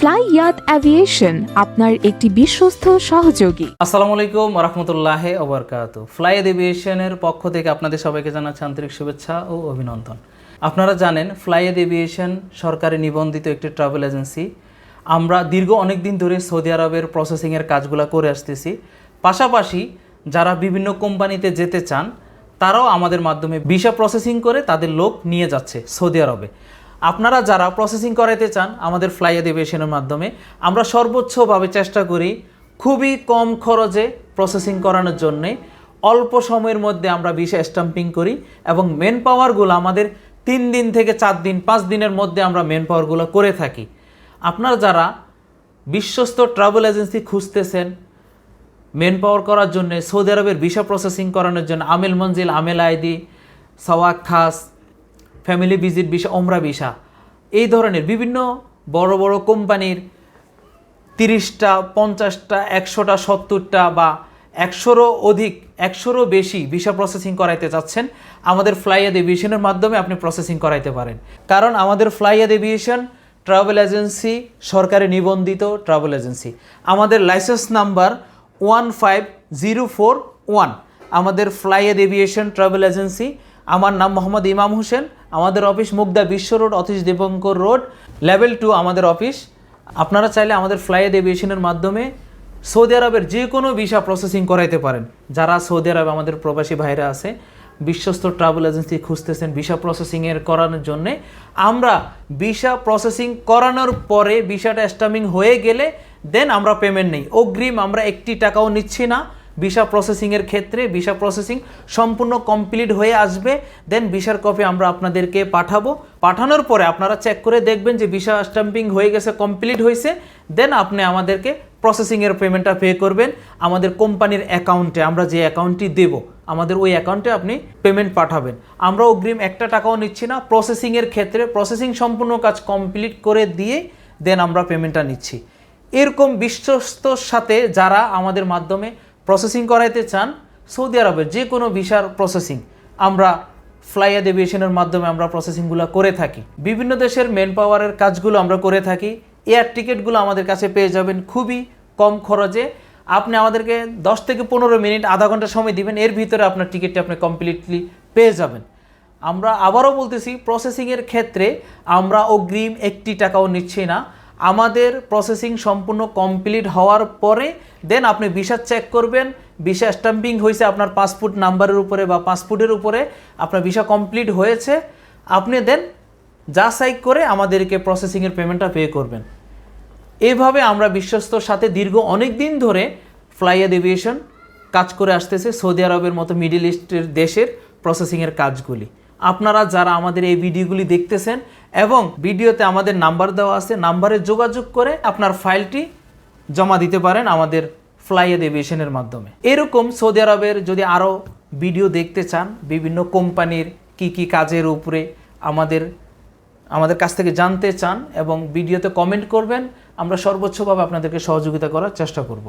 Fly ইয়াত aviation আপনার একটি বিশ্বস্ত সহযোগী। আসসালামু আলাইকুম রহমতুল্লাহ ওবরকাত ফ্লাইড এভিয়েশনের পক্ষ থেকে আপনাদের সবাইকে জানাচ্ছি আন্তরিক শুভেচ্ছা ও অভিনন্দন। আপনারা জানেন ফ্লাইড এভিয়েশন সরকারি নিবন্ধিত একটি ট্রাভেল এজেন্সি। আমরা দীর্ঘ অনেক দিন ধরে সৌদি আরবের প্রসেসিংয়ের কাজগুলো করে আসতেছি। পাশাপাশি যারা বিভিন্ন কোম্পানিতে যেতে চান, তারাও আমাদের মাধ্যমে ভিসা প্রসেসিং করে তাদের লোক নিয়ে যাচ্ছে সৌদি আরবে। আপনারা যারা প্রসেসিং করাইতে চান আমাদের ফ্লাই এভিয়েশনের মাধ্যমে, আমরা সর্বোচ্চভাবে চেষ্টা করি খুবই কম খরচে প্রসেসিং করানোর জন্যে। অল্প সময়ের মধ্যে আমরা ভিসা স্টাম্পিং করি এবং মেন পাওয়ারগুলো আমাদের তিন দিন থেকে চার দিন, পাঁচ দিনের মধ্যে আমরা মেন পাওয়ারগুলো করে থাকি। আপনারা যারা বিশ্বস্ত ট্রাভেল এজেন্সি খুঁজতেছেন মেন পাওয়ার করার জন্য সৌদি আরবের ভিসা প্রসেসিং করানোর জন্য আমেল মঞ্জিল, আমেল আইডি, সওয়াক খাস ফ্যামিলি ভিজিট ভিসা ওমরা ভিসা এই ধরনের বিভিন্ন বড় বড় কোম্পানির তিরিশটা, পঞ্চাশটা, একশোটা, সত্তরটা বা একশোরও অধিক, একশোরও বেশি ভিসা প্রসেসিং করাইতে চাচ্ছেন। আমাদের ফ্লাইয়াদ এভিয়েশনের মাধ্যমে আপনি প্রসেসিং করাইতে পারেন। কারণ আমাদের ফ্লাইয়াদ এভিয়েশন ট্রাভেল এজেন্সি সরকারি নিবন্ধিত ট্রাভেল এজেন্সি আমাদের license number one five zero four one আমাদের ফ্লাইয়াদ এভিয়েশন ট্রাভেল এজেন্সি আমার নাম মোহাম্মদ ইমাম হোসেন, আমাদের office Mugda Bishwa road, Atish Dipankar road, level two আমাদের অফিস। আপনারা চাইলে আমাদের ফ্লাইয়াদ এভিয়েশনের মাধ্যমে সৌদি আরবের যে কোনো ভিসা প্রসেসিং করাইতে পারেন। যারা সৌদি আরবে আমাদের প্রবাসী ভাইরা আছে, বিশ্বস্ত ট্রাভেল এজেন্সি খুঁজতেছেন ভিসা প্রসেসিংয়ের করানোর জন্যে। আমরা ভিসা প্রসেসিং করানোর পরে ভিসাটা স্টামিং হয়ে গেলে, দেন আমরা পেমেন্ট নেই। অগ্রিম আমরা একটি টাকাও নিচ্ছি না। ভিসা প্রসেসিংয়ের ক্ষেত্রে ভিসা প্রসেসিং সম্পূর্ণ কমপ্লিট হয়ে আসবে। দেন ভিসার কপি আমরা আপনাদেরকে পাঠাবো। পাঠানোর পরে আপনারা চেক করে দেখবেন যে ভিসা স্টাম্পিং হয়ে গেছে কমপ্লিট হয়েছে। দেন আপনি আমাদেরকে প্রসেসিংয়ের পেমেন্টটা পে করবেন। আমাদের কোম্পানির অ্যাকাউন্টে আমরা যে অ্যাকাউন্টটি দেব, আমাদের ওই অ্যাকাউন্টে আপনি পেমেন্ট পাঠাবেন। আমরা অগ্রিম একটা টাকাও নিচ্ছি না। প্রসেসিংয়ের ক্ষেত্রে প্রসেসিং সম্পূর্ণ কাজ কমপ্লিট করে দিয়ে দেন আমরা পেমেন্টটা নিচ্ছি। এরকম বিশ্বস্তর সাথে যারা আমাদের মাধ্যমে প্রসেসিং করাইতে চান, সৌদি আরবের যে কোনো ভিসার প্রসেসিং আমরা ফ্লাইয়াদ এভিয়েশনের মাধ্যমে আমরা প্রসেসিংগুলো করে থাকি। বিভিন্ন দেশের মেন পাওয়ারের কাজগুলো আমরা করে থাকি। এয়ার টিকিটগুলো আমাদের কাছে পেয়ে যাবেন খুবই কম খরচে। আপনি আমাদেরকে দশ থেকে পনেরো মিনিট, আধা ঘণ্টা সময় দিবেন, এর ভিতরে আপনার টিকিটটা আপনি কমপ্লিটলি পেয়ে যাবেন। আমরা আবারও বলতেছি প্রসেসিংয়ের ক্ষেত্রে আমরা অগ্রিম একটি টাকাও নিচ্ছি না। আমাদের প্রসেসিং সম্পূর্ণ কমপ্লিট হওয়ার পরে দেন আপনি ভিসা চেক করবেন। ভিসা স্টাম্পিং হয়েছে আপনার পাসপোর্ট নাম্বারের উপরে বা পাসপোর্টের উপরে। আপনার ভিসা কমপ্লিট হয়েছে। আপনি দেন যাচাই করে আমাদেরকে প্রসেসিংয়ের পেমেন্টটা পে করবেন। এইভাবে আমরা বিশ্বস্তর সাথে দীর্ঘ অনেক দিন ধরে ফ্লাইয়াদ এভিয়েশন কাজ করে আসতেছে সৌদি আরবের মতো মিডিল ইস্টের দেশের প্রসেসিংয়ের কাজগুলি। আপনারা যারা আমাদের এই ভিডিওগুলি দেখতেছেন এবং ভিডিওতে আমাদের নাম্বার দেওয়া আছে, নাম্বারে যোগাযোগ করে আপনার ফাইলটি জমা দিতে পারেন আমাদের ফ্লাইয়াদ এভিয়েশনের মাধ্যমে। এরকম সৌদি আরবের যদি আরও ভিডিও দেখতে চান, বিভিন্ন কোম্পানির কি কি কাজের উপরে আমাদের আমাদের কাছ থেকে জানতে চান এবং ভিডিওতে কমেন্ট করবেন, আমরা সর্বোচ্চভাবে আপনাদেরকে সহযোগিতা করার চেষ্টা করব।